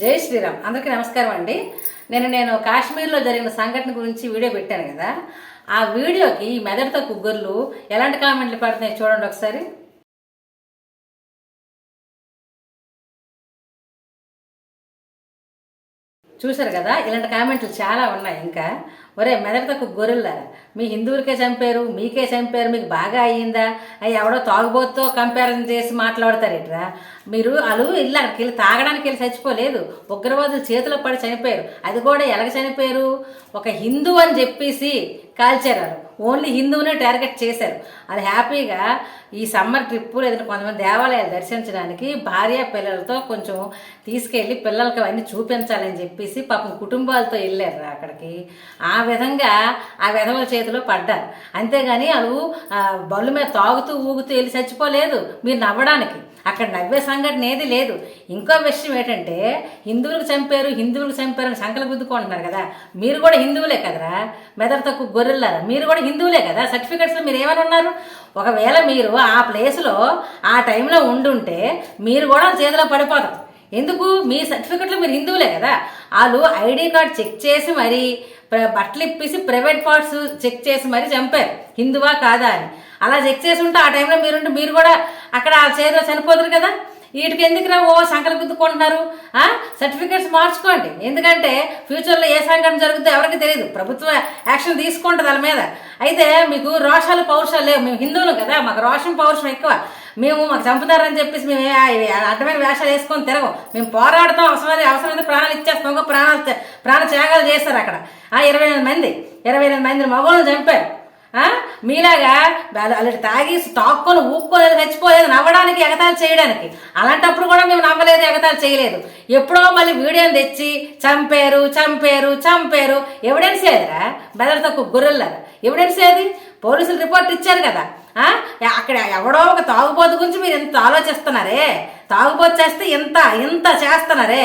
జై శ్రీరామ్. అందరికీ నమస్కారం అండి. నేను నేను కాశ్మీర్లో జరిగిన సంఘటన గురించి వీడియో పెట్టాను కదా. ఆ వీడియోకి ఈ మెదడుతో కుగ్గర్లు ఎలాంటి కామెంట్లు పడుతున్నాయి చూడండి ఒకసారి. చూశారు కదా? ఇలాంటి కామెంట్లు చాలా ఉన్నాయి ఇంకా. ఒరే మెదడుతకు గొర్రెల్లారా మీ హిందువులకే చంపారు మీకే చంపారు మీకు బాగా అయ్యిందా? అవి ఎవడో తాగుబోతుతో కంపారిజన్ చేసి మాట్లాడతారేట్రా? మీరు వాళ్ళు ఇల్లు అక్కడికి వెళ్ళి తాగడానికి వెళ్ళి చచ్చిపోలేదు. ఉగ్రవాదులు చేతిలో పడి చనిపోయారు. అది కూడా ఎలాగ చనిపోయారు? ఒక హిందూ అని చెప్పేసి కాల్చారు. ఓన్లీ హిందువునే టార్గెట్ చేశారు. అది హ్యాపీగా ఈ సమ్మర్ ట్రిప్ లేదంటే కొంతమంది దేవాలయాలు దర్శించడానికి భార్య పిల్లలతో కొంచెం తీసుకెళ్ళి పిల్లలకి అవన్నీ చూపించాలని చెప్పేసి పాపం కుటుంబాలతో వెళ్ళారు అక్కడికి. ఆ విధంగా ఆ విధవల చేతిలో పడ్డారు. అంతేగాని వాళ్ళు బళ్ళు మీద తాగుతూ ఊగుతూ వెళ్ళి చచ్చిపోలేదు మీరు నవ్వడానికి. అక్కడ నవ్వే సంఘటన ఏది లేదు. ఇంకో విషయం ఏంటంటే హిందువులకు చంపారు హిందువులకు చంపారు అని సంకలు గుద్దుకుంటున్నారు కదా. మీరు కూడా హిందువులే కదరా? మెదడు తక్కువ గొర్రెల్లారా? మీరు కూడా హిందువులే కదా? సర్టిఫికెట్స్లో మీరు ఏమని ఉన్నారు? ఒకవేళ మీరు ఆ ప్లేస్లో ఆ టైంలో ఉండుంటే మీరు కూడా చేతిలో పడిపోతారు. ఎందుకు? మీ సర్టిఫికెట్లో మీరు హిందువులే కదా. వాళ్ళు ఐడి కార్డ్ చెక్ చేసి మరి బట్టలు ఇప్పేసి ప్రైవేట్ పార్ట్స్ చెక్ చేసి మరి చంపారు. హిందువా కాదా అని. అలా చెక్ చేసి ఉంటే ఆ టైంలో మీరుంటే మీరు కూడా అక్కడ ఆ చేతిలో చనిపోతారు కదా? వీటికి ఎందుకురా ఓ సంకలు గుద్దుకుంటున్నారు సర్టిఫికేట్స్ మార్చుకోండి. ఎందుకంటే ఫ్యూచర్లో ఏ సంఘటన జరుగుతుందో ఎవరికి తెలియదు ప్రభుత్వం యాక్షన్ తీసుకుంటుంది వాళ్ళ మీద. అయితే మీకు రోషాలు పౌరుషాలు లేవు. మేము హిందువులు కదా. మాకు రోషం పౌరుషం ఎక్కువ. మేము మాకు చంపుతారని చెప్పేసి మేము అడ్డమైన వేషాలు వేసుకొని తిరగం. మేము పోరాడతాం. అవసరం అవసరమైన ప్రాణాలు ఇచ్చేస్తాం. ఇంకో ప్రాణాలు ప్రాణ త్యాగాలు చేస్తారు అక్కడ. ఆ ఇరవై ఎనిమిది మంది. ఇరవై ఎనిమిది మంది మగవాళ్ళని చంపారు. మీలాగా అలాంటి తాగి తాక్కొని ఊక్కోలేదు చచ్చిపోలేదు నవ్వడానికి ఎగతాలు చేయడానికి. అలాంటప్పుడు కూడా మేము నవ్వలేదు ఎగతాలు చేయలేదు. ఎప్పుడో మళ్ళీ వీడియోని తెచ్చి చంపారు చంపారు చంపారు. ఎవిడెన్స్ లేదురా బెదర్ తక్కువ గొర్రెల్లారా? ఎవిడెన్స్ ఏది? పోలీసులు రిపోర్ట్ ఇచ్చారు కదా. అక్కడ ఎవడో ఒక తాగుబోతు గురించి మీరు ఎంత ఆలోచిస్తున్నారే? తాగుబోతు చేస్తే ఇంత ఇంత చేస్తున్నారే?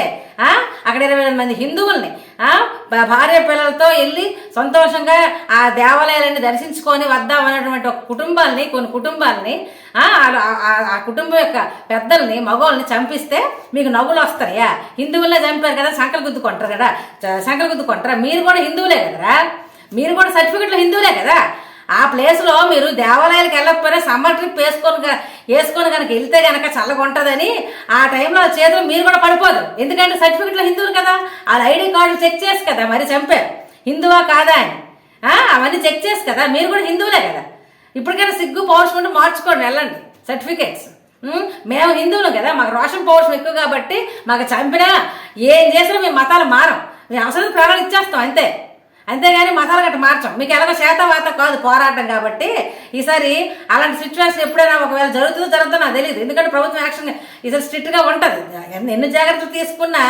అక్కడ ఇరవై మంది హిందువుల్ని భార్య పిల్లలతో వెళ్ళి సంతోషంగా ఆ దేవాలయాలన్నీ దర్శించుకొని వద్దాం అనేటువంటి ఒక కుటుంబాల్ని కొన్ని కుటుంబాలని ఆ కుటుంబం యొక్క పెద్దల్ని మగవాళ్ళని చంపిస్తే మీకు నవ్వులు వస్తాయా? హిందువులనే చంపారు కదా సంకలు గుద్దుకుంటారు కదా. చ- గుద్దుకుంటారా? మీరు కూడా హిందువులే కదరా? మీరు కూడా సర్టిఫికెట్లు హిందువులే కదా? ఆ ప్లేస్లో మీరు దేవాలయాలకు వెళ్ళకపోయినా సమ్మర్ ట్రిప్ వేసుకొని వేసుకొని కనుక వెళ్తే కనుక చల్లగా ఉంటుందని ఆ టైంలో చేతులు మీరు కూడా పడిపోదు. ఎందుకంటే సర్టిఫికెట్లో హిందువులు కదా. వాళ్ళ ఐడి కార్డులు చెక్ చేసి కదా మరి చంపారు. హిందువా కాదా అని. అవన్నీ చెక్ చేసి కదా. మీరు కూడా హిందువులే కదా. ఇప్పటికైనా సిగ్గు పౌరుషం మార్చుకోండి వెళ్ళండి. సర్టిఫికేట్స్ మేము హిందువులు కదా. మాకు రోషన్ పౌరుషం ఎక్కువ కాబట్టి మాకు చంపినా ఏం చేసినా మేము మతాలు మారం. మేము అవసరం ప్రాణాలు ఇచ్చేస్తాం అంతే. అంతేగాని మతాలు గట్ట మార్చం. మీకు ఎలాగో శాతవాత కాదు పోరాటం కాబట్టి. ఈసారి అలాంటి సిచ్యువేషన్ ఎప్పుడైనా ఒకవేళ జరుగుతుందో జరుగుతుందో నాకు తెలియదు ఎందుకంటే ప్రభుత్వం యాక్షన్ ఈసారి స్ట్రిక్ట్గా ఉంటుంది. ఎన్ని జాగ్రత్తలు తీసుకున్నా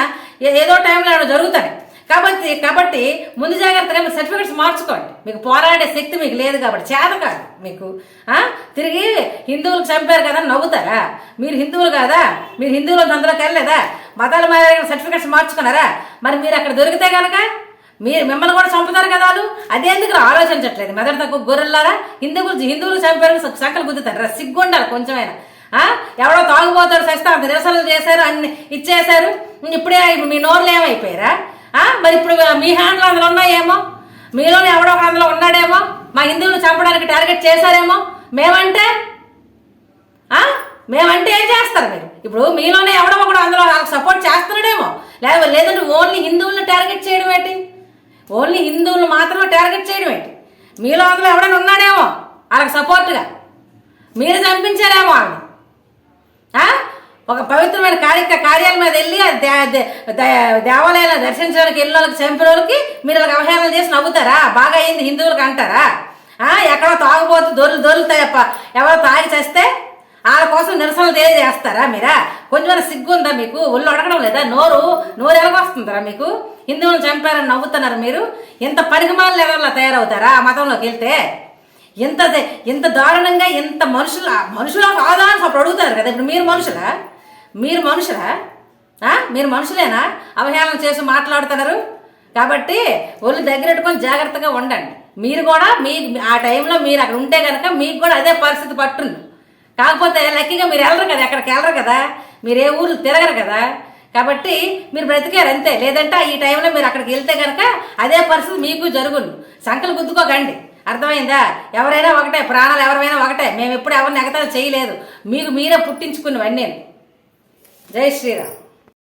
ఏదో టైంలో ఏమైనా జరుగుతాయి. కాబట్టి కాబట్టి ముందు జాగ్రత్తగా మీరు సర్టిఫికెట్స్ మార్చుకోండి. మీకు పోరాడే శక్తి మీకు లేదు కాబట్టి. చేత కాదు మీకు. తిరిగి హిందువులకు చంపారు కదా నవ్వుతారా? మీరు హిందువులు కాదా? మీరు హిందువులు అందులోకి వెళ్ళలేదా? మతాల మారిన సర్టిఫికెట్స్ మార్చుకున్నారా? మరి మీరు అక్కడ దొరికితే కనుక మీరు మిమ్మల్ని కూడా చంపుతారు కదా వాళ్ళు? అదే ఎందుకు ఆలోచించట్లేదు? మెదడు తక్కువ గొర్రెల్లారా? హిందువులు హిందువులు చంపారు సంకలు గుద్దుతారు? రా సిగ్గుండాలి కొంచెమైనా. ఎవడో తాగుబోతాడు సస్తే అంత నిరసనలు చేశారు అన్ని ఇచ్చేశారు. ఇప్పుడే మీ నోర్లు ఏమైపోయారా? మరి ఇప్పుడు మీ హ్యాండ్లో అందులో ఉన్నాయేమో? మీలోనే ఎవడో ఒక అందులో ఉన్నాడేమో? మా హిందువులు చంపడానికి టార్గెట్ చేశారేమో? మేమంటే? మేమంటే ఏం చేస్తారు మీరు? ఇప్పుడు మీలోనే ఎవడో ఒకడు అందులో సపోర్ట్ చేస్తున్నాడేమో? లేదా లేదంటే ఓన్లీ హిందువులను టార్గెట్ చేయడం ఏంటి? ఓన్లీ హిందువులు మాత్రమే టార్గెట్ చేయడం ఏంటి? మీలో అందులో ఎవడైనా ఉన్నాడేమో? వాళ్ళకి సపోర్ట్గా. మీరు చంపించారేమో వాళ్ళని. ఒక పవిత్రమైన కార్య కార్యాల మీద వెళ్ళి దేవాలయాలు దర్శించడానికి వెళ్ళిన వాళ్ళకి చంపిన వాళ్ళకి మీరు వాళ్ళకి అవహేళన చేసి నవ్వుతారా? బాగా అయింది హిందువులకు అంటారా? ఎక్కడో తాగుబోతు దొరులు దొరులుతాయప్ప ఎవరో తాగి చేస్తే వాళ్ళ కోసం నిరసనలు తెలియజేస్తారా మీరా? కొంచెం సిగ్గు ఉందా మీకు? ఒళ్ళు అడగడం లేదా? నోరు నోరు ఎలాగొస్తుంటారా మీకు? హిందువులను చంపారని నవ్వుతున్నారు మీరు. ఇంత పరిగమాల లెవెల్లో తయారవుతారా ఆ మతంలోకి వెళ్తే? ఇంత ఇంత దారుణంగా ఇంత మనుషుల మనుషుల కాదా అని అప్పుడు అడుగుతారు కదా. ఇప్పుడు మీరు మనుషులా? మీరు మనుషులా? మీరు మనుషులేనా? అవహేళన చేసి మాట్లాడుతున్నారు. కాబట్టి ఒళ్ళు దగ్గరెట్టుకొని జాగ్రత్తగా ఉండండి. మీరు కూడా మీ ఆ టైంలో మీరు అక్కడ ఉంటే కనుక మీకు కూడా అదే పరిస్థితి పట్టుంది. కాకపోతే లక్కీగా మీరు వెళ్ళరు కదా ఎక్కడికి వెళ్ళరు కదా? మీరు ఏ ఊర్లు తిరగరు కదా? కాబట్టి మీరు బ్రతికారు అంతే. లేదంటే ఈ టైంలో మీరు అక్కడికి వెళ్తే కనుక అదే పరిస్థితి మీకు జరుగును. సంకలు గుద్దుకోకండి. అర్థమైందా? ఎవరైనా ఒకటే ప్రాణాలు ఎవరైనా ఒకటే. మేము ఎప్పుడు ఎవరిని ఎగతాలు చేయలేదు. మీకు మీరే పుట్టించుకున్నవన్నీ. జై శ్రీరామ్.